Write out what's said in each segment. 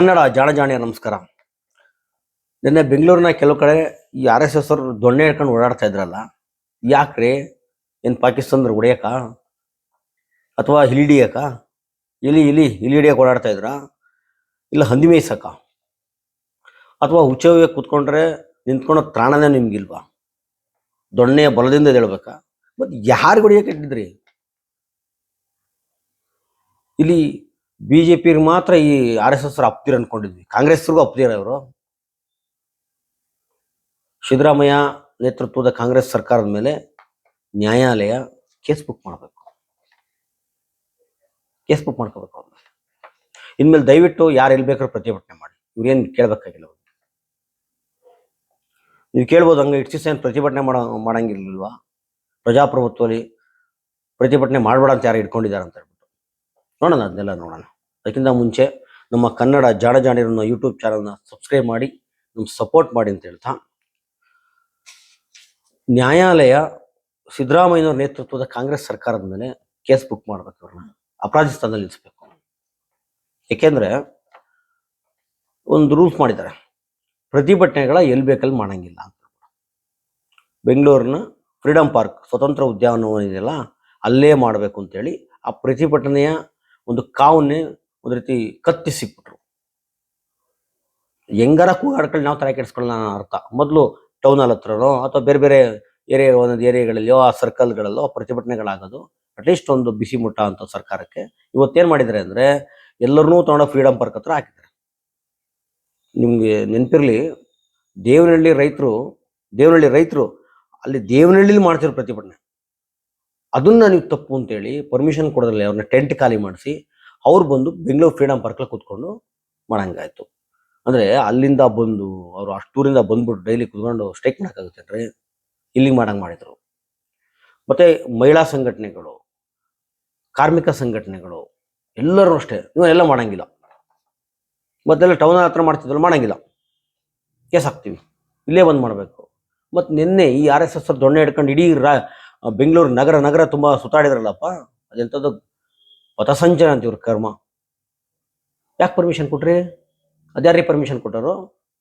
ಕನ್ನಡ ಜಾಣಜಾಣೆಯ ನಮಸ್ಕಾರ. ನಿನ್ನೆ ಬೆಂಗಳೂರಿನ ಕೆಲವು ಕಡೆ ಈ ಆರ್ ಎಸ್ ಎಸ್ ಅವರು ದೊಣ್ಣೆ ಹಿಡ್ಕೊಂಡು ಓಡಾಡ್ತಾ ಇದ್ರಲ್ಲ, ಯಾಕ್ರಿ? ಏನು ಪಾಕಿಸ್ತಾನದ ಹೊಡೆಯಕ ಅಥವಾ ಹಿಲಿಡಿಯಕ ಇಲಿ ಇಲಿ ಇಲಿ ಹಿಡಿಯಕ್ಕೆ ಓಡಾಡ್ತಾ ಇದ್ರ? ಇಲ್ಲ ಹಂದಿ ಮೇಯ್ಸಕ ಅಥವಾ ಹುಚ್ಚವೇ ಕೂತ್ಕೊಂಡ್ರೆ ನಿಂತ್ಕೊಳೋ ತ್ರಾಣನೇ ನಿಮ್ಗಿಲ್ವಾ? ದೊಣ್ಣೆಯ ಬಲದಿಂದ ಹೇಳ್ಬೇಕಾ ಮತ್ತು ಯಾರು ಹೊಡಿಯಕ್ಕೆ ಇಟ್ಟಿದ್ರಿ? ಇಲ್ಲಿ ಬಿ ಜೆ ಪಿಗೆ ಮಾತ್ರ ಈ ಆರ್ ಎಸ್ ಎಸ್ ಅಪ್ತೀರ ಅನ್ಕೊಂಡಿದ್ವಿ. ಕಾಂಗ್ರೆಸ್ಗೂ ಅಪ್ತಿರ ಇವರು. ಸಿದ್ದರಾಮಯ್ಯ ನೇತೃತ್ವದ ಕಾಂಗ್ರೆಸ್ ಸರ್ಕಾರದ ಮೇಲೆ ನ್ಯಾಯಾಲಯ ಕೇಸ್ ಬುಕ್ ಮಾಡಬೇಕು. ಕೇಸ್ ಬುಕ್ ಮಾಡ್ಕೋಬೇಕು ಅವ್ರನ್ನ ಇನ್ಮೇಲೆ ದಯವಿಟ್ಟು ಯಾರು ಎಲ್ಲಿ ಬೇಕಾದ್ರೂ ಪ್ರತಿಭಟನೆ ಮಾಡಿ. ಇವ್ರೇನು ಕೇಳಬೇಕಾಗಿಲ್ಲ ಅವ್ರು. ನೀವು ಕೇಳ್ಬೋದು ಹಂಗೆ ಇಟ್ಸಿಸ್ ಏನು ಪ್ರತಿಭಟನೆ ಮಾಡೋ, ಮಾಡಂಗಿರ್ಲಿಲ್ವಾ? ಪ್ರಜಾಪ್ರಭುತ್ವದಲ್ಲಿ ಪ್ರತಿಭಟನೆ ಮಾಡಬೇಡ ಅಂತ ಯಾರು ಇಟ್ಕೊಂಡಿದ್ದಾರೆ ಅಂತ ಹೇಳ್ಬಿಟ್ಟು. ನೋಡೋಣ ಅದನ್ನೆಲ್ಲ ನೋಡೋಣ. ಅದಕ್ಕಿಂತ ಮುಂಚೆ ನಮ್ಮ ಕನ್ನಡ ಜಾಡ ಜಾಡಿರನ್ನ ಯೂಟ್ಯೂಬ್ ಚಾನಲ್ನ ಸಬ್ಸ್ಕ್ರೈಬ್ ಮಾಡಿ ನಮ್ಗೆ ಸಪೋರ್ಟ್ ಮಾಡಿ ಅಂತ ಹೇಳ್ತಾ. ನ್ಯಾಯಾಲಯ ಸಿದ್ದರಾಮಯ್ಯನವ್ರ ನೇತೃತ್ವದ ಕಾಂಗ್ರೆಸ್ ಸರ್ಕಾರದ ಮೇಲೆ ಕೇಸ್ ಬುಕ್ ಮಾಡ್ಬೇಕು ಅವ್ರನ್ನ ಅಪರಾಧಿ ಸ್ಥಾನದಲ್ಲಿ ನಿಲ್ಲಿಸ್ಬೇಕು ಏಕೆಂದ್ರೆ ಒಂದು ರೂಲ್ಸ್ ಮಾಡಿದ್ದಾರೆ. ಪ್ರತಿಭಟನೆಗಳ ಎಲ್ಲಿ ಬೇಕಲ್ಲಿ ಮಾಡಂಗಿಲ್ಲ ಅಂತ. ಬೆಂಗಳೂರಿನ ಫ್ರೀಡಂ ಪಾರ್ಕ್ ಸ್ವತಂತ್ರ ಉದ್ಯಾನವನ ಇದೆಯಲ್ಲ ಅಲ್ಲೇ ಮಾಡಬೇಕು ಅಂತೇಳಿ ಆ ಪ್ರತಿಭಟನೆಯ ಒಂದು ಕಾವನ್ನೇ ಒಂದು ರೀತಿ ಕತ್ತಿ ಸಿಕ್ಬಿಟ್ರು. ಹೆಂಗಾರ ಕೂಗಾಡ್ಕೊಳ್ಳಿ ನಾವು ತಲೆ ಕೆಡಿಸ್ಕೊಳ್ಳೋಣ ಅರ್ಥ. ಮೊದಲು ಟೌನ್ ಹಾಲ್ ಹತ್ರನೋ ಅಥವಾ ಬೇರೆ ಬೇರೆ ಏರಿಯಾ ಒಂದೊಂದು ಏರಿಯಾಗಳಲ್ಲೋ ಆ ಸರ್ಕಲ್ಗಳಲ್ಲೋ ಪ್ರತಿಭಟನೆಗಳಾಗೋದು. ಅಟ್ಲೀಸ್ಟ್ ಒಂದು ಬಿಸಿ ಮುಟ್ಟ ಅಂತ ಸರ್ಕಾರಕ್ಕೆ. ಇವತ್ತೇನು ಮಾಡಿದ್ದಾರೆ ಅಂದರೆ ಎಲ್ಲರನ್ನೂ ತಗೊಂಡು ಫ್ರೀಡಂ ಪಾರ್ಕ್ ಹತ್ರ ಹಾಕಿದ್ದಾರೆ. ನಿಮಗೆ ನೆನಪಿರಲಿ, ದೇವನಹಳ್ಳಿ ರೈತರು ದೇವನಹಳ್ಳಿ ರೈತರು ಅಲ್ಲಿ ದೇವನಹಳ್ಳಿಲಿ ಮಾಡ್ತಿರೋ ಪ್ರತಿಭಟನೆ. ಅದನ್ನ ನೀವು ತಪ್ಪು ಅಂತೇಳಿ ಪರ್ಮಿಷನ್ ಕೊಡೋದಿಲ್ಲ ಅವ್ರನ್ನ ಟೆಂಟ್ ಖಾಲಿ ಮಾಡಿಸಿ ಅವ್ರು ಬಂದು ಬೆಂಗಳೂರು ಫ್ರೀಡಂ ಪಾರ್ಕಲ್ಲಿ ಕೂತ್ಕೊಂಡು ಮಾಡಂಗಾಯ್ತು ಅಂದ್ರೆ ಅಲ್ಲಿಂದ ಬಂದು ಅವರು ಅಷ್ಟೂರಿಂದ ಬಂದ್ಬಿಟ್ಟು ಡೈಲಿ ಕುತ್ಕೊಂಡು ಸ್ಟ್ರೈಕ್ ಮಾಡೋಕ್ಕಾಗುತ್ತೆ ಇಲ್ಲಿಗೆ ಮಾಡಂಗೆ ಮಾಡಿದ್ರು. ಮತ್ತೆ ಮಹಿಳಾ ಸಂಘಟನೆಗಳು, ಕಾರ್ಮಿಕ ಸಂಘಟನೆಗಳು ಎಲ್ಲರೂ ಅಷ್ಟೇ ಇವನ್ನೆಲ್ಲ ಮಾಡೋಂಗಿಲ್ಲ ಮತ್ತೆಲ್ಲ ಟೌನ್ ಹತ್ರ ಮಾಡ್ತಿದ್ರು ಮಾಡೋಂಗಿಲ್ಲ ಕೇಸ್ ಹಾಕ್ತೀವಿ, ಇಲ್ಲೇ ಬಂದು ಮಾಡಬೇಕು. ಮತ್ತು ನಿನ್ನೆ ಈ ಆರ್ ಎಸ್ ಎಸ್ ದೊಣ್ಣೆ ಹಿಡ್ಕೊಂಡು ಇಡೀ ರಾ, ಬೆಂಗಳೂರು ನಗರ ನಗರ ತುಂಬ ಸುತ್ತಾಡಿದ್ರಲ್ಲಪ್ಪ ಅದೆಂಥದ್ದು ಪಥಸಂಚನ ಅಂತ ಇವ್ರ ಕರ್ಮ. ಯಾಕೆ ಪರ್ಮಿಷನ್ ಕೊಟ್ರಿ? ಅದ್ಯಾರಿಗೆ ಪರ್ಮಿಷನ್ ಕೊಟ್ಟರು?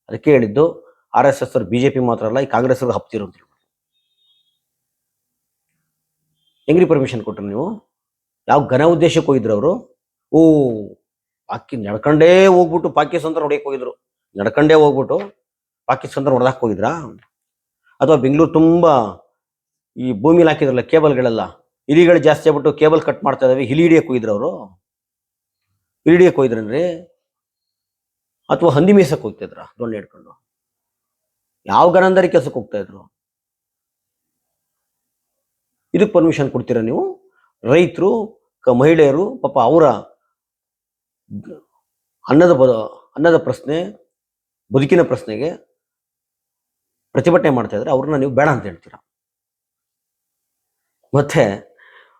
ಅದಕ್ಕೆ ಹೇಳಿದ್ದು R S S B J P ಮಾತ್ರ ಅಲ್ಲ, ಈ ಕಾಂಗ್ರೆಸ್ ಹಪ್ತಿರು ಅಂತ ಹೇಳ್ಬಿಟ್ಟು ಹೆಂಗ್ರಿ ಪರ್ಮಿಷನ್ ಕೊಟ್ರು ನೀವು? ಯಾವ ಘನ ಉದ್ದೇಶಕ್ಕೆ ಹೋಗಿದ್ರು ಅವರು? ಓ ಪಾಕಿ ನಡ್ಕೊಂಡೇ ಹೋಗ್ಬಿಟ್ಟು ಪಾಕಿಸ್ತಾನ ಹೊಡೆಯಕ್ಕೆ ಹೋಗಿದ್ರು. ನಡ್ಕೊಂಡೇ ಹೋಗ್ಬಿಟ್ಟು ಪಾಕಿಸ್ತಾನ ಹೊಡೆದಾಕ್ ಹೋಗಿದ್ರಾ? ಅಥವಾ ಬೆಂಗಳೂರು ತುಂಬಾ ಈ ಭೂಮಿಲಿ ಹಾಕಿದ್ರಲ್ಲ ಕೇಬಲ್ಗಳೆಲ್ಲ? ಇಲಿಗಳು ಜಾಸ್ತಿ ಆಗ್ಬಿಟ್ಟು ಕೇಬಲ್ ಕಟ್ ಮಾಡ್ತಾ ಇದಾವೆ. ಹಿಲಿ ಹಿಡಿಯಕ್ಕೆ ಹೋಗಿದ್ರು ಅವರು. ಹಿಲಿ ಹಿಡಿಯಕ್ಕೆ ಅಥವಾ ಹಂದಿ ಮೇಸಕ್ಕೆ ಹೋಗ್ತಿದ್ರ? ದೊಣ್ಣೆ ಹಿಡ್ಕೊಂಡು. ಯಾವ ಗನಂದರಿ ಕೆಲಸಕ್ಕೆ ಹೋಗ್ತಾ ಇದ್ರು? ಇದಕ್ಕೆ ಪರ್ಮಿಷನ್ ಕೊಡ್ತೀರಾ ನೀವು? ರೈತರು ಮಹಿಳೆಯರು, ಪಾಪ ಅವರ ಅನ್ನದ ಬದ, ಅನ್ನದ ಪ್ರಶ್ನೆ, ಬದುಕಿನ ಪ್ರಶ್ನೆಗೆ ಪ್ರತಿಭಟನೆ ಮಾಡ್ತಾ ಇದ್ರೆ ಅವ್ರನ್ನ ನೀವು ಬೇಡ ಅಂತ ಹೇಳ್ತೀರಾ? ಮತ್ತೆ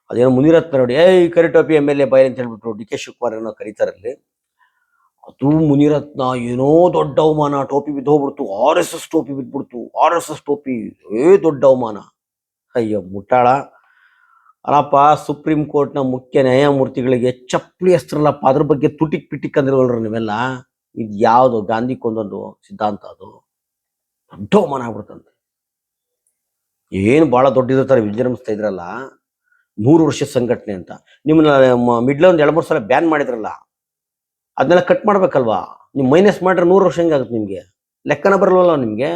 ಅದೇನೋ ಮುನಿರತ್ನ ನೋಡಿ, ಏಯ್ ಕರಿಟೋಪಿ ಎಂ ಎಲ್ ಎ ಬೈ ಅಂತ ಹೇಳ್ಬಿಟ್ರು. ಡಿ ಕೆ ಶಿವಕುಮಾರ್ ಏನೋ ಕರೀತಾರಲ್ಲಿ ಅದು ಮುನಿರತ್ನ ಏನೋ ದೊಡ್ಡ ಅವಮಾನ. ಟೋಪಿ ಬಿದ್ದೋಗ್ಬಿಡ್ತು ಆರ್ ಎಸ್ ಎಸ್ ಟೋಪಿ ಬಿದ್ಬಿಡ್ತು. ಆರ್ ಎಸ್ ಎಸ್ ಟೋಪಿ. ಏ, ದೊಡ್ಡ ಅವಮಾನ. ಅಯ್ಯೋ, ಮುಟ್ಟಾಳ. ಅಲ್ಲಪ್ಪ, ಸುಪ್ರೀಂ ಕೋರ್ಟ್ನ ಮುಖ್ಯ ನ್ಯಾಯಮೂರ್ತಿಗಳಿಗೆ ಚಪ್ಪಲಿ ಹೆಸರಲ್ಲಪ್ಪ ಅದ್ರ ಬಗ್ಗೆ ತುಟಿಕ್ ಪಿಟಿಕ್ ಅಂದ್ರಲ್ರ ನೀವೆಲ್ಲ. ಇದು ಯಾವುದು? ಗಾಂಧಿ ಕೊಂದೊಂದು ಸಿದ್ಧಾಂತ ಅದು. ದೊಡ್ಡ ಅವಮಾನ ಆಗ್ಬಿಡ್ತಂತೆ. ಏನು ಬಹಳ ಥರ ವಿಜೃಂಭಿಸ್ತಾ ಇದ್ರಲ್ಲ. ನೂರು ವರ್ಷದ ಸಂಘಟನೆ ಅಂತ. ನಿಮ್ಮನ್ನ ಮಿಡ್ಲ ಒಂದು ಎರಡು ಮೂರು ಸಲ ಬ್ಯಾನ್ ಮಾಡಿದ್ರಲ್ಲ ಅದನ್ನೆಲ್ಲ ಕಟ್ ಮಾಡ್ಬೇಕಲ್ವಾ? ನೀವು ಮೈನಸ್ ಮಾಡ್ರೆ ನೂರು ವರ್ಷ ಹೆಂಗಾಗುತ್ತೆ ನಿಮಗೆ? ಲೆಕ್ಕನ ಬರಲ್ವಲ್ಲ ನಿಮಗೆ?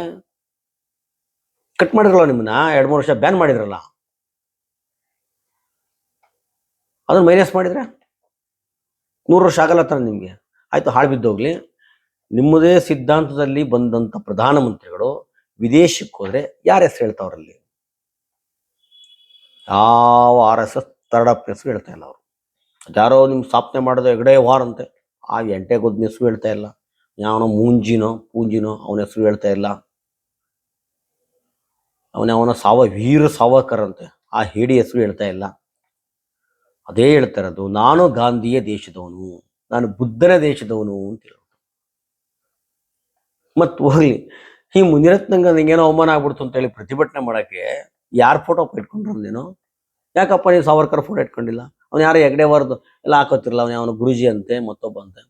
ಕಟ್ ಮಾಡಿದ್ರಲ್ಲ ನಿಮ್ಮನ್ನ, ಎರಡು ಮೂರು ವರ್ಷ ಬ್ಯಾನ್ ಮಾಡಿದ್ರಲ್ಲ. ಅದನ್ನ ಮೈನಸ್ ಮಾಡಿದ್ರೆ ನೂರು ವರ್ಷ ಆಗಲ್ಲ ತಾನೆ ನಿಮಗೆ. ಆಯಿತು, ಹಾಳು ಬಿದ್ದೋಗ್ಲಿ ನಿಮ್ಮದೇ ಸಿದ್ಧಾಂತದಲ್ಲಿ ಬಂದಂಥ ಪ್ರಧಾನಮಂತ್ರಿಗಳು ವಿದೇಶಕ್ಕೆ ಹೋದರೆ ಯಾರ ಹೆಸರು ಹೇಳ್ತಾವ್ರಲ್ಲಿ? ಯಾವ ಆರ್ ಎಸ್ ಎಸ್ ತರ್ಡ್ ಅಪ್ ಹೆಸರು ಹೇಳ್ತಾ ಇಲ್ಲ ಅವರು. ಯಾರೋ ನಿಮ್ಮ ಸ್ಥಾಪನೆ ಮಾಡೋದು ಎಗಡೆ ವಾರ್ ಅಂತೆ. ಆ ಎಂಟೆ ಗೊದ್ದ ಹೆಸರು ಹೇಳ್ತಾ ಇಲ್ಲ. ಯಾವನೋ ಮೂಂಜಿನೋ, ಪೂಂಜಿನೋ ಅವನ ಹೆಸರು ಹೇಳ್ತಾ ಇಲ್ಲ. ಅವನ ಅವನ ಸಾವ ವೀರ ಸಾವರ್ಕರ್ ಅಂತೆ. ಆ ಹೇಡಿ ಹೆಸರು ಹೇಳ್ತಾ ಇಲ್ಲ. ಅದೇ ಹೇಳ್ತಾ ಇರೋದು, ನಾನು ಗಾಂಧಿಯ ದೇಶದವನು, ನಾನು ಬುದ್ಧನ ದೇಶದವನು ಅಂತ ಹೇಳೋದು ಮತ್ತು ಹೋಗಲಿ, ಈ ಮುನಿರತ್ನಂಗ ನಿಂಗೇನೋ ಅವಮಾನ ಆಗ್ಬಿಡ್ತು ಅಂತ ಹೇಳಿ ಪ್ರತಿಭಟನೆ ಮಾಡಕ್ಕೆ ಯಾರ ಫೋಟೋ ಇಟ್ಕೊಂಡ್ರು ನೀನು? ಯಾಕಪ್ಪ ನೀವು ಸಾವರ್ಕರ್ ಫೋಟೋ ಇಟ್ಕೊಂಡಿಲ್ಲ? ಅವ್ನು ಯಾರು ಹೆಗ್ಡೆ ಬರ್ದು ಎಲ್ಲ ಹಾಕೋತಿರಲ್ಲ ಅವ್ನು ಅವನು ಗುರುಜಿ ಅಂತೆ, ಮತ್ತೊಬ್ಬ ಅಂತೆ.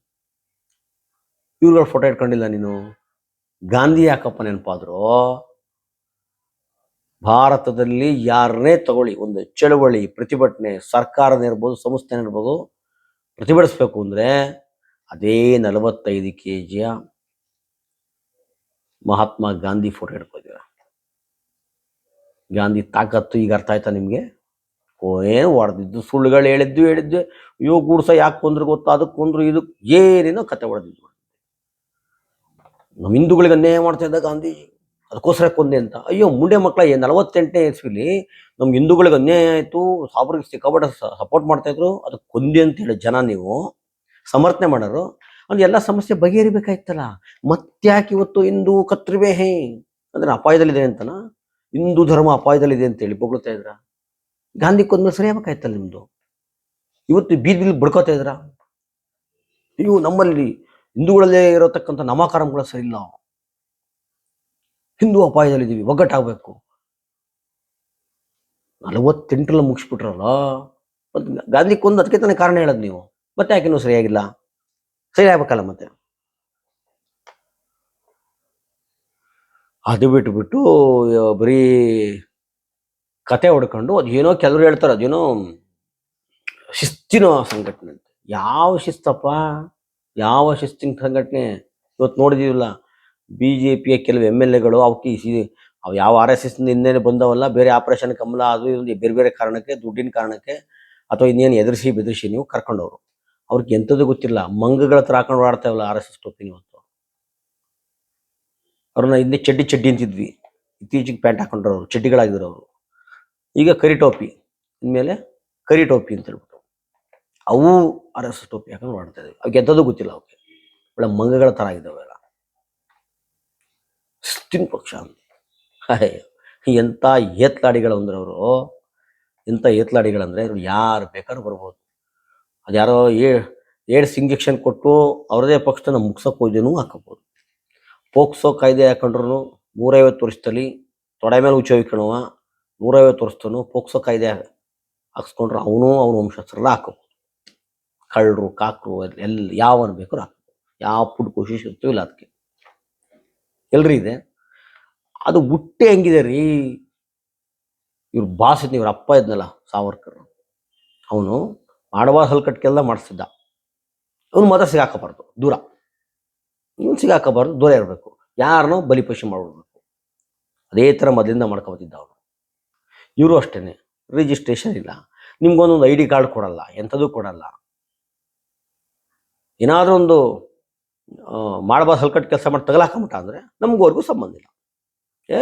ಇವ್ರುಗಳ ಫೋಟೋ ಇಟ್ಕೊಂಡಿಲ್ಲ ನೀನು? ಗಾಂಧಿ ಯಾಕಪ್ಪ ನೆನಪಾದ್ರು? ಭಾರತದಲ್ಲಿ ಯಾರನ್ನೇ ತಗೊಳ್ಳಿ, ಒಂದು ಚಳವಳಿ, ಪ್ರತಿಭಟನೆ ಸರ್ಕಾರನೇ ಇರ್ಬೋದು ಸಂಸ್ಥೆನೇ ಇರ್ಬೋದು ಪ್ರತಿಭಟಿಸ್ಬೇಕು ಅಂದ್ರೆ ಅದೇ ನಲವತ್ತೈದು ಕೆ ಜಿಯ ಮಹಾತ್ಮ ಗಾಂಧಿ ಫೋಟೋ ಹಿಡ್ಕೋತೀರ ಗಾಂಧಿ ತಾಕತ್ತು ಈಗ ಅರ್ಥ ಆಯ್ತಾ ನಿಮಗೆ? ಏನು ಹೊಡೆದಿದ್ದು? ಸುಳ್ಳುಗಳು ಹೇಳಿದ್ದು ಹೇಳಿದ್ದು. ಅಯ್ಯೋ, ಗೂಡ್ಸ ಯಾಕೆ ಕೊಂದ್ರು ಗೊತ್ತಾ? ಅದಕ್ಕೆ ಕೊಂದ್ರು ಇದು ಏನೇನೋ ಕತೆ ಹೊಡೆದಿದ್ದು. ನಮ್ಮ ಹಿಂದೂಗಳಿಗೆ ಅನ್ಯಾಯ ಮಾಡ್ತಾ ಇದ್ದ ಗಾಂಧಿ. ಅದಕ್ಕೋಸ್ಕರ ಕೊಂದೆ ಅಂತ. ಅಯ್ಯೋ, ಮುಂಡೆ ಮಕ್ಕಳ ಏನು ನಲವತ್ತೆಂಟನೇ ಇಸ್ವಿಲಿ ನಮ್ಮ ಹಿಂದೂಗಳಿಗೆ ಅನ್ಯಾಯ ಆಯಿತು. ಸಾಬ್ರಿಗೆ ಸಿಕ್ಕಾಪಟ್ಟೆ ಸಪೋರ್ಟ್ ಮಾಡ್ತಾ ಇದ್ರು. ಅದಕ್ಕೆ ಕೊಂದೆ ಅಂತ ಹೇಳಿ ಜನ ನೀವು ಸಮರ್ಥನೆ ಮಾಡೋರು. ಅಂದ್ರೆ ಎಲ್ಲ ಸಮಸ್ಯೆ ಬಗೆಹರಿಬೇಕಾಯ್ತಲ್ಲ. ಮತ್ತ್ಯಾಕೆ ಇವತ್ತು ಹಿಂದೂ ಕತ್ರಿವೆ ಹೇ? ಅಂದ್ರೆ ಅಪಾಯದಲ್ಲಿದೆ ಅಂತನ? ಹಿಂದೂ ಧರ್ಮ ಅಪಾಯದಲ್ಲಿದೆ ಅಂತೇಳಿ ಬೊಗಳ್ತಾ ಇದ್ರ? ಗಾಂಧಿ ಕೊಂದ್ಮೇಲೆ ಸರಿ ಯಾವಾಗ ನಿಮ್ದು? ಇವತ್ತು ಬೀದಿ ಬೀದಿ ಬಡ್ಕೋತಾ ಇದ್ರ? ನೀವು ನಮ್ಮಲ್ಲಿ ಹಿಂದೂಗಳಲ್ಲೇ ಇರತಕ್ಕಂಥ ನಾಮಕರಣಗಳು ಸರಿ ಇಲ್ಲ. ಹಿಂದೂ ಅಪಾಯದಲ್ಲಿದ್ದೀವಿ, ಒಗ್ಗಟ್ಟಾಗಬೇಕು. ನಲವತ್ತೆಂಟರಲ್ಲಿ ಮುಗಿಸ್ಬಿಟ್ರಲ್ಲ? ಮತ್ತು ಗಾಂಧಿ ಕೊಂದು ಅದಕ್ಕೆ ತಾನೇ ಕಾರಣ ಹೇಳೋದು ನೀವು. ಮತ್ತೆ ಯಾಕೆ ಸರಿಯಾಗಿಲ್ಲ? ಸರಿ ಆಗ್ಬೇಕಲ್ಲ ಮತ್ತೆ? ಅದು ಬಿಟ್ಬಿಟ್ಟು ಬರೀ ಕತೆ ಹೊಡ್ಕೊಂಡು ಅದೇನೋ ಕೆಲವರು ಹೇಳ್ತಾರೆ ಅದೇನೋ ಶಿಸ್ತಿನ ಸಂಘಟನೆ ಅಂತ. ಯಾವ ಶಿಸ್ತಪ್ಪ? ಯಾವ ಶಿಸ್ತಿನ ಸಂಘಟನೆ? ಇವತ್ತು ನೋಡಿದೀವಲ್ಲ ಬಿ ಜೆ ಪಿಯ ಕೆಲವು ಎಂ ಎಲ್ ಎಗಳು ಅವಕ್ಕೆ ಅವು ಯಾವ ಆರ್ ಎಸ್ ಎಸ್ ಇನ್ನೇನು ಬಂದವಲ್ಲ, ಬೇರೆ ಆಪರೇಷನ್ ಕಮಲ ಅದು ಇದು ಬೇರೆ ಬೇರೆ ಕಾರಣಕ್ಕೆ, ದುಡ್ಡಿನ ಕಾರಣಕ್ಕೆ, ಅಥವಾ ಇನ್ನೇನು ಎದುರಿಸಿ ಬೆದರಿಸಿ ನೀವು ಕರ್ಕೊಂಡವರು. ಅವ್ರಿಗೆ ಎಂಥದ್ದು ಗೊತ್ತಿಲ್ಲ. ಮಂಗಗಳ ಹತ್ರ ಹಾಕೊಂಡು ಓಡಾಡ್ತಾವಲ್ಲ ಆರ್ ಎಸ್ ಎಸ್ ಟೋಪಿನ ಇವತ್ತು. ಅವ್ರನ್ನ ಹಿಂದೆ ಚಡ್ಡಿ ಚಡ್ಡಿ ಅಂತಿದ್ವಿ. ಇತ್ತೀಚೆಗೆ ಪ್ಯಾಂಟ್ ಹಾಕೊಂಡ್ರು ಅವರು, ಚಡ್ಡಿಗಳಾಗಿದ್ರು ಅವರು. ಈಗ ಕರಿ ಟೋಪಿ, ಇನ್ಮೇಲೆ ಕರಿ ಟೋಪಿ ಅಂತ ಹೇಳ್ಬಿಟ್ಟು. ಅವು ಆರ್ ಎಸ್ ಟೋಪಿ ಹಾಕೊಂಡು ಮಾಡ್ತಾ ಇದ್ವಿ. ಅವ್ರಿಗೆ ಎಂಥದ್ದು ಗೊತ್ತಿಲ್ಲ ಅವಕ್ಕೆ ಒಳ್ಳೆ ಮಂಗಗಳ ಥರ ಆಗಿದ್ದಾವೆಲ್ಲ ಸ್ತಿನ್ ಪಕ್ಷ ಅಂತ. ಎಂಥ ಏತ್ಲಾಡಿಗಳು ಅಂದ್ರೆ ಅವರು. ಎಂಥ ಏತ್ಲಾಡಿಗಳಂದ್ರೆ ಇವ್ರು ಯಾರು ಬೇಕಾದ್ರೂ ಬರ್ಬೋದು. ಅದ್ಯಾರೋ ಏಡ್ಸ್ ಇಂಜೆಕ್ಷನ್ ಕೊಟ್ಟು ಅವ್ರದೇ ಪಕ್ಷನ ಮುಗ್ಸೋಕೆ ಹೋದೇನೂ ಹಾಕಬಹುದು ಪೋಕ್ಸೋ ಕಾಯ್ದೆ ಹಾಕೊಂಡ್ರು ನೂರೈವತ್ತು ವರ್ಷದಲ್ಲಿ ತೊಡೆ ಮೇಲೆ ಉಚ್ಚೋಯ್ಕಣವ ನೂರೈವತ್ತು ವರ್ಷದನು ಪೋಕ್ಸೋ ಕಾಯ್ದೆ ಹಾಕ್ಸ್ಕೊಂಡ್ರೆ ಅವನು ಅವನ ವಂಶಸ್ಥರೆಲ್ಲ ಹಾಕೋಬಹುದು ಕಳ್ಳರು, ಕಾಕರು, ಎಲ್ಲ ಯಾವ ಬೇಕಾದ್ರೂ ಯಾವ ಪುಡ್ ಖುಷಿ ಇಲ್ಲ ಅದಕ್ಕೆ. ಎಲ್ರಿ ಇದೆ. ಅದು ಹುಟ್ಟೆ ಹೆಂಗಿದೆ ರೀ. ಇವ್ರು ಬಾಸ್ ಇವ್ರ ಅಪ್ಪ ಇದ್ನಲ್ಲ ಸಾವರ್ಕರ್. ಅವನು ಮಾಡಬಾರ ಹಲ್ಕಟ್ಕೆಲ್ಲ ಮಾಡಿಸ್ತಿದ್ದ ಅವನು ಮಾತ್ರ ಸಿಗಾಕಬಾರ್ದು ದೂರ. ಇವನು ಸಿಗಾಕಬಾರ್ದು, ದೂರ ಇರಬೇಕು. ಯಾರನ್ನೋ ಬಲಿಪಶು ಮಾಡಿಬಿಡ್ಬೇಕು. ಅದೇ ಥರ ಮೊದಲಿಂದ ಮಾಡ್ಕೊಬತ್ತಿದ್ದ ಅವರು. ಇವರು ಅಷ್ಟೇ ರಿಜಿಸ್ಟ್ರೇಷನ್ ಇಲ್ಲ. ನಿಮ್ಗೊಂದೊಂದು ಐ ಡಿ ಕಾರ್ಡ್ ಕೊಡಲ್ಲ. ಎಂಥದ್ದು ಕೊಡಲ್ಲ. ಏನಾದರೂ ಒಂದು ಮಾಡಬಾರ್ದು ಹಲ್ಕಟ್ಟು ಕೆಲಸ ಮಾಡಿ ತಗಲಾಕೊಂಬಿಟ್ಟ ಅಂದರೆ ನಮಗೋರ್ಗೂ ಸಂಬಂಧ ಇಲ್ಲ. ಏ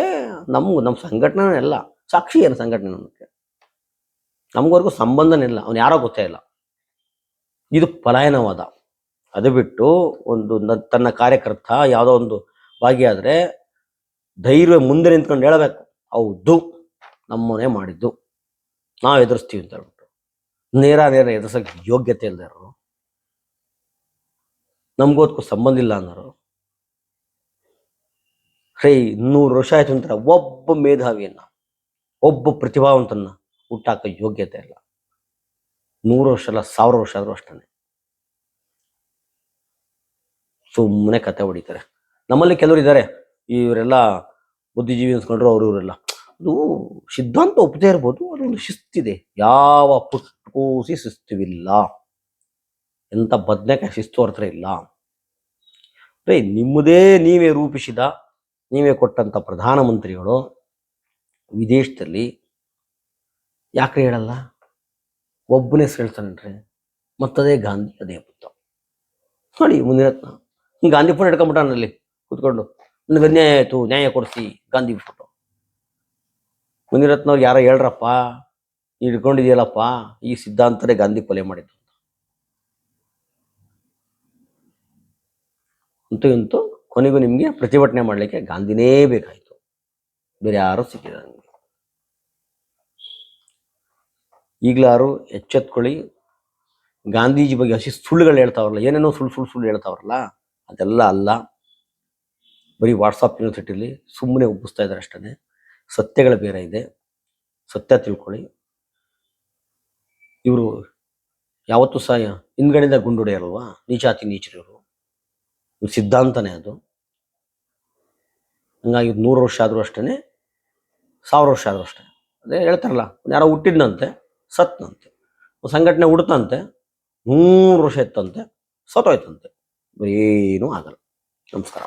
ನಮಗೂ ನಮ್ಮ ಸಂಘಟನೆ ಎಲ್ಲ ಸಾಕ್ಷಿ ಏನು ಸಂಘಟನೆ ನಮಗೆ ನಮಗೋರ್ಗೂ ಸಂಬಂಧನೇ ಇಲ್ಲ. ಅವ್ನು ಯಾರೋ ಗೊತ್ತೇ ಇಲ್ಲ. ಇದು ಪಲಾಯನವಾದ. ಅದು ಬಿಟ್ಟು ಒಂದು ತನ್ನ ಕಾರ್ಯಕರ್ತ ಯಾವುದೋ ಒಂದು ಭಾಗಿಯಾದರೆ ಧೈರ್ಯ ಮುಂದೆ ನಿಂತ್ಕೊಂಡು ಹೇಳಬೇಕು, ಹೌದು ನಮ್ಮನೆ ಮಾಡಿದ್ದು, ನಾವು ಎದುರಿಸ್ತೀವಿ ಅಂತ ಹೇಳ್ಬಿಟ್ಟು. ನೇರ ನೇರ ಎದುರ್ಸಕ್ಕೆ ಯೋಗ್ಯತೆ ಇಲ್ಲದರು ನಮಗೋದಕ್ಕೂ ಸಂಬಂಧ ಇಲ್ಲ ಅನ್ನೋರು. ಹೇ ನೂರು ವರ್ಷ ಆಯ್ತು ಅಂತಾರೆ, ಒಬ್ಬ ಮೇಧಾವಿಯನ್ನ, ಒಬ್ಬ ಪ್ರತಿಭಾವಂತನ್ನ ಹುಟ್ಟಾಕ ಯೋಗ್ಯತೆ ಇಲ್ಲ. ನೂರು ವರ್ಷ ಅಲ್ಲ, ಸಾವಿರ ವರ್ಷ ಆದರೂ ಅಷ್ಟೇ ಸುಮ್ಮನೆ ಕತೆ ಹೊಡಿತಾರೆ. ನಮ್ಮಲ್ಲಿ ಕೆಲವರು ಇದ್ದಾರೆ ಇವರೆಲ್ಲ ಬುದ್ಧಿಜೀವಿ ಅನ್ಸ್ಕೊಂಡ್ರು ಅವರು ಇವರೆಲ್ಲ. ಅದು ಸಿದ್ಧಾಂತ ಒಪ್ಪದೇ ಇರ್ಬೋದು, ಅದೊಂದು ಶಿಸ್ತಿದೆ. ಯಾವ ಪುಟ್ಕೂಸಿ ಶಿಸ್ತುವಿಲ್ಲ. ಎಂಥ ಬದನೆಕಾಯಿ ಶಿಸ್ತು ಹೊರತರ ಇಲ್ಲ. ರೇ ನಿಮ್ಮದೇ ನೀವೇ ರೂಪಿಸಿದ, ನೀವೇ ಕೊಟ್ಟಂಥ ಪ್ರಧಾನಮಂತ್ರಿಗಳು ವಿದೇಶದಲ್ಲಿ ಯಾಕೆ ಹೇಳಲ್ಲ? ಒಬ್ಬನೇ ಸೇಳ್ತಾನೆ ಮತ್ತದೇ ಗಾಂಧಿ ಅದೇ ಪುತ್ತ ನೋಡಿ ಹಿಂಗ್ ಗಾಂಧಿ ಫೋಟೋ ಹಿಡ್ಕೊಂಬಿಟ್ಟಾನಲ್ಲಿ ಕೂತ್ಕೊಂಡು. ನನಗೆ ಅನ್ಯಾಯ ಆಯ್ತು, ನ್ಯಾಯ ಕೊಡಿಸಿ ಗಾಂಧಿ ಫೋಟೋ. ಮುನಿರತ್ನವ್ರು ಯಾರೋ ಹೇಳ್ರಪ್ಪ ಹಿಡ್ಕೊಂಡಿದೆಯಲ್ಲಪ್ಪ, ಈ ಸಿದ್ಧಾಂತರೇ ಗಾಂಧಿ ಕೊಲೆ ಮಾಡಿದ್ದು ಅಂತೂ. ಇಂತೂ ಕೊನೆಗೂ ನಿಮಗೆ ಪ್ರತಿಭಟನೆ ಮಾಡಲಿಕ್ಕೆ ಗಾಂಧಿನೇ ಬೇಕಾಯಿತು. ಬೇರೆ ಯಾರು ಸಿಕ್ಕಿಲ್ಲ ನಿಮಗೆ. ಈಗಲಾರು ಎಚ್ಚೆತ್ಕೊಳ್ಳಿ. ಗಾಂಧೀಜಿ ಬಗ್ಗೆ ಹಸಿ ಸುಳ್ಳುಗಳು ಹೇಳ್ತಾವ್ರಲ್ಲ, ಏನೇನೋ ಸುಳ್ಳು ಸುಳ್ಳು ಸುಳ್ಳು ಹೇಳ್ತಾವ್ರಲ್ಲ ಅದೆಲ್ಲ ಅಲ್ಲ. ಬರೀ ವಾಟ್ಸಪ್ ಯೂನಿವರ್ಸಿಟಿಲಿ ಸುಮ್ಮನೆ ಒಪ್ಪಿಸ್ತಾ ಇದ್ದಾರೆ ಅಷ್ಟೇ ಸತ್ಯಗಳು ಬೇರೆ ಇದೆ. ಸತ್ಯ ತಿಳ್ಕೊಳ್ಳಿ. ಇವರು ಯಾವತ್ತೂ ಸಹ ಹಿಂದ್ಗಡೆಯಿಂದ ಗುಂಡುಡೆಯಲ್ವಾ ನೀಚಾತಿ ನೀಚರಿವರು ಇವ್ರ ಸಿದ್ಧಾಂತನೇ ಅದು. ಹಂಗಾಗಿ ನೂರು ವರ್ಷ ಆದರೂ ಅಷ್ಟೇ ಸಾವಿರ ವರ್ಷ ಆದರೂ ಅಷ್ಟೇ. ಅದೇ ಹೇಳ್ತಾರಲ್ಲ ಯಾರೋ ಹುಟ್ಟಿದ್ನಂತೆ, ಸತ್ನಂತೆ. ಸಂಘಟನೆ ಹುಡ್ತಂತೆ, ನೂರು ವರ್ಷ ಇತ್ತಂತೆ, ಸತ್ತೋಯ್ತಂತೆ. ಏನೂ ಆಗಲ್ಲ ನಮಸ್ಕಾರ